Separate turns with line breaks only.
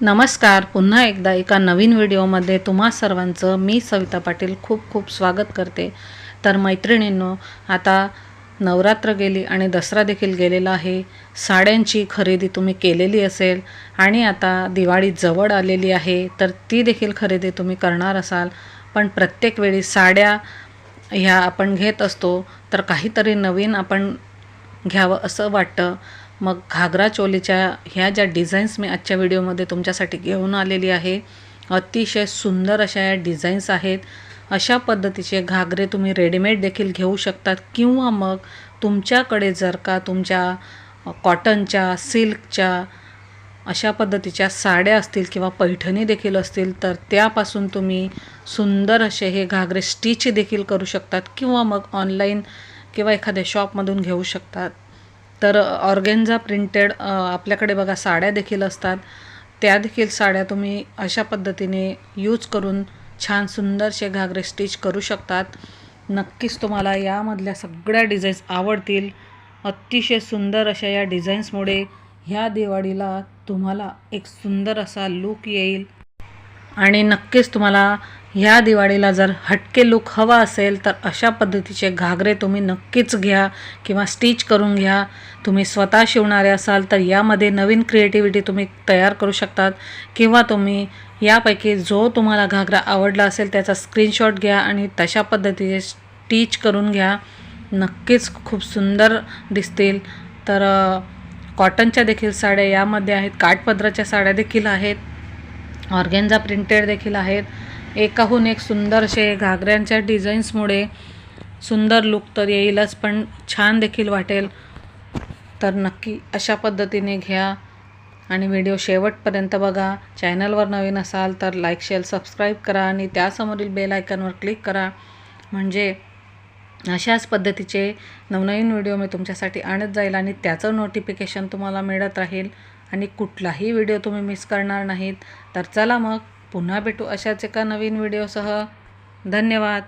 नमस्कार. पुन्हा एकदा एका नवीन व्हिडिओमध्ये तुम्हा सर्वांचं मी सविता पाटील खूप खूप स्वागत करते. तर मैत्रिणींनो आता नवरात्र गेली आणि दसरा देखील गेलेला आहे. साड्यांची खरेदी तुम्ही केलेली असेल आणि आता दिवाळी जवळ आलेली आहे तर ती देखील खरेदी तुम्ही करणार असाल. पण प्रत्येक वेळी साड्या ह्या आपण घेत असतो तर काहीतरी नवीन आपण घ्यावं असं वाटतं. मग घागरा चोलीच्या ह्या ज्या डिझाईन्स मी आजच्या व्हिडिओमध्ये तुमच्यासाठी घेऊन आलेली आहे अतिशय सुंदर अशा या डिझाईन्स आहेत. अशा पद्धतीचे घागरे तुम्ही रेडीमेड देखील घेऊ शकतात किंवा मग तुमच्याकडे जर का तुमच्या कॉटनच्या सिल्कच्या अशा पद्धतीच्या साड्या असतील किंवा पैठणी देखील असतील तर त्यापासून तुम्ही सुंदर असे हे घागरे स्टिच देखील करू शकतात किंवा मग ऑनलाईन किंवा एखाद्या शॉपमधून घेऊ शकतात. तर ऑर्गेन्झा प्रिंटेड आपल्याकडे बघा साड्या देखील असतात. त्या देखील साड्या तुम्ही अशा पद्धतीने यूज करून छान सुंदरसे घागरे स्टिच करू शकतात. नक्कीच तुम्हाला यामधल्या सगळ्या डिझाईन्स आवडतील. अतिशय सुंदर अशा या डिझाईन्समुळे ह्या दिवाळीला तुम्हाला एक सुंदर असा लूक येईल. आणि नक्कीच तुम्हाला ह्या दिवाळीला जर हटके लुक हवा असेल तर अशा पद्धतीचे घागरे तुम्ही नक्कीच घ्या किंवा स्टिच करून घ्या. तुम्ही स्वतः शिवणारे असाल तर यामध्ये नवीन क्रिएटिव्हिटी तुम्ही तयार करू शकतात. किंवा तुम्ही यापैकी जो तुम्हाला घागरा आवडला असेल त्याचा स्क्रीनशॉट घ्या आणि तशा पद्धतीचे स्टिच करून घ्या. नक्कीच खूप सुंदर दिसतील. तर कॉटनच्या देखील साड्या यामध्ये आहेत काठपदराच्या साड्या देखील आहेत. ऑर्गेन्झा प्रिंटेड देखील आहेत. एकाहून एक सुंदरसे घागऱ्यांच्या डिझाईन्समुळे सुंदर लुक तर येईलच पण छान देखील वाटेल. तर नक्की अशा पद्धतीने घ्या आणि व्हिडिओ शेवटपर्यंत बघा. चॅनलवर नवीन असाल तर लाईक शेअर सबस्क्राईब करा आणि त्यासमोरील बेल आयकॉनवर क्लिक करा. म्हणजे अशाच पद्धतीचे नवनवीन व्हिडिओ मी तुमच्यासाठी आणत जाईल आणि त्याचं नोटिफिकेशन तुम्हाला मिळत राहील. आणि कुठलाही व्हिडिओ तुम्ही मिस करणार नाहीत तर चला मग पुन्हा भेटू अशाच एका नवीन व्हिडिओसह. धन्यवाद.